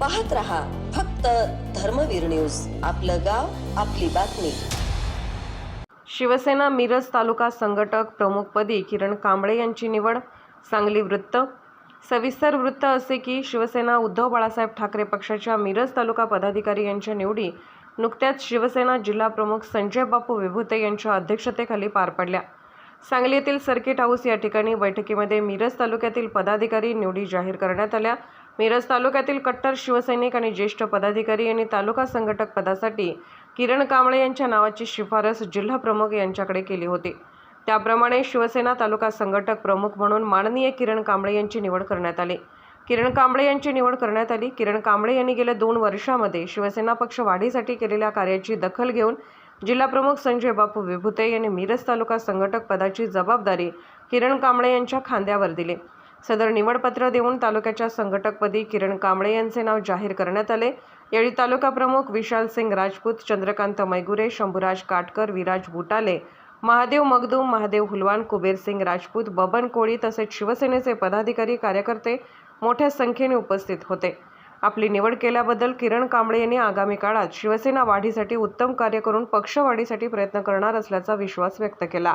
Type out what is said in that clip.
पाहत रहा फक्त धर्मवीर न्यूज. आपलं गाव आपली बातमी. शिवसेना मिरज तालुका संघटक प्रमुखपदी किरण कांबळे यांची निवड सांगली वृत्त. सविस्तर वृत्त असे की शिवसेना उद्धव बाळासाहेब ठाकरे पक्षाच्या मिरज तालुका पदाधिकारी यांच्या निवडी नुकत्याच शिवसेना जिल्हा प्रमुख संजय बापू विभूते यांच्या अध्यक्षतेखाली पार पडल्या. सांगली येथील सर्किट हाऊस या ठिकाणी बैठकीमध्ये मिरज तालुक्यातील पदाधिकारी निवडी जाहीर करण्यात आल्या. मिरज तालुक्यातील कट्टर शिवसैनिक आणि ज्येष्ठ पदाधिकारी यांनी तालुका संघटक पदासाठी किरण कांबळे यांच्या नावाची शिफारस जिल्हा प्रमुख यांच्याकडे केली होती. त्याप्रमाणे शिवसेना तालुका संघटक प्रमुख म्हणून माननीय किरण कांबळे यांची निवड करण्यात आली. किरण कांबळे यांची निवड करण्यात आली. किरण कांबळे यांनी गेल्या दोन वर्षामध्ये शिवसेना पक्ष वाढीसाठी केलेल्या कार्याची दखल घेऊन जिल्हा प्रमुख संजय बापू विभुते यांनी मिरज तालुका संघटक पदाची जबाबदारी किरण कांबळे यांच्या खांद्यावर दिली. सदर निवडपत्र देऊन तालुक्याच्या संघटकपदी किरण कांबळे यांचे नाव जाहीर करण्यात आले. यावेळी तालुका प्रमुख विशाल सिंग राजपूत चंद्रकांत मैगुरे शंभूराज काटकर विराज बुटाले महादेव मगदूम महादेव हुलवान कुबेर सिंग राजपूत बबन कोळी तसेच शिवसेनेचे पदाधिकारी कार्यकर्ते मोठ्या संख्येने उपस्थित होते. आपली निवड केल्याबद्दल किरण कांबळे यांनी आगामी काळात शिवसेना वाढीसाठी उत्तम कार्य करून पक्ष वाढीसाठी प्रयत्न करणार असल्याचा विश्वास व्यक्त केला.